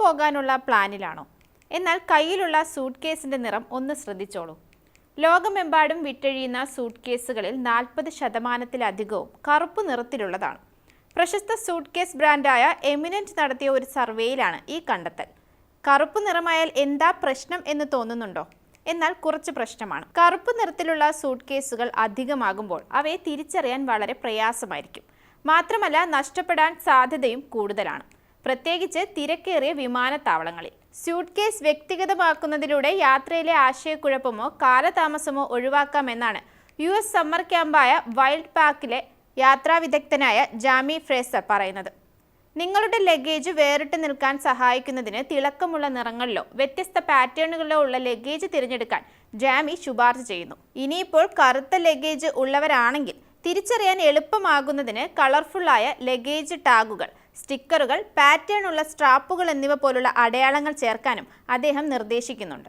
പോകാനുള്ള പ്ലാനിലാണോ? എന്നാൽ കയ്യിലുള്ള സൂട്ട് കേസിന്റെ നിറം ഒന്ന് ശ്രദ്ധിച്ചോളൂ. ലോകമെമ്പാടും വിറ്റഴിയുന്ന സൂട്ട് കേസുകളിൽ നാൽപ്പത് ശതമാനത്തിലധികവും കറുപ്പ് നിറത്തിലുള്ളതാണ്. പ്രശസ്ത സൂട്ട് കേസ് ബ്രാൻഡായ എമിനന്റ് നടത്തിയ ഒരു സർവേയിലാണ് ഈ കണ്ടെത്തൽ. കറുപ്പ് നിറമായാൽ എന്താ പ്രശ്നം എന്ന് തോന്നുന്നുണ്ടോ? എന്നാൽ കുറച്ച് പ്രശ്നമാണ്. കറുപ്പ് നിറത്തിലുള്ള സൂട്ട് കേസുകൾ അധികമാകുമ്പോൾ അവയെ തിരിച്ചറിയാൻ വളരെ പ്രയാസമായിരിക്കും. മാത്രമല്ല നഷ്ടപ്പെടാൻ സാധ്യതയും കൂടുതലാണ്. പ്രത്യേകിച്ച് തിരക്കേറിയ വിമാനത്താവളങ്ങളിൽ. സ്യൂട്ട് കേസ് വ്യക്തിഗതമാക്കുന്നതിലൂടെ യാത്രയിലെ ആശയക്കുഴപ്പമോ കാലതാമസമോ ഒഴിവാക്കാമെന്നാണ് യു എസ് സമ്മർ ക്യാമ്പായ വൈൽഡ് പാക്കിലെ യാത്രാ വിദഗ്ധനായ ജാമി ഫ്രേസർ പറയുന്നത്. നിങ്ങളുടെ ലഗേജ് വേറിട്ട് നിൽക്കാൻ സഹായിക്കുന്നതിന് തിളക്കമുള്ള നിറങ്ങളിലോ വ്യത്യസ്ത പാറ്റേണുകളിലോ ഉള്ള ലഗേജ് തിരഞ്ഞെടുക്കാൻ ജാമി ശുപാർശ ചെയ്യുന്നു. ഇനിയിപ്പോൾ കറുത്ത ലഗേജ് ഉള്ളവരാണെങ്കിൽ തിരിച്ചറിയാൻ എളുപ്പമാകുന്നതിന് കളർഫുള്ളായ ലഗേജ് ടാഗുകൾ സ്റ്റിക്കറുകൾ പാറ്റേൺ ഉള്ള സ്ട്രാപ്പുകൾ എന്നിവ പോലുള്ള അടയാളങ്ങൾ ചേർക്കാനും അദ്ദേഹം നിർദ്ദേശിക്കുന്നുണ്ട്.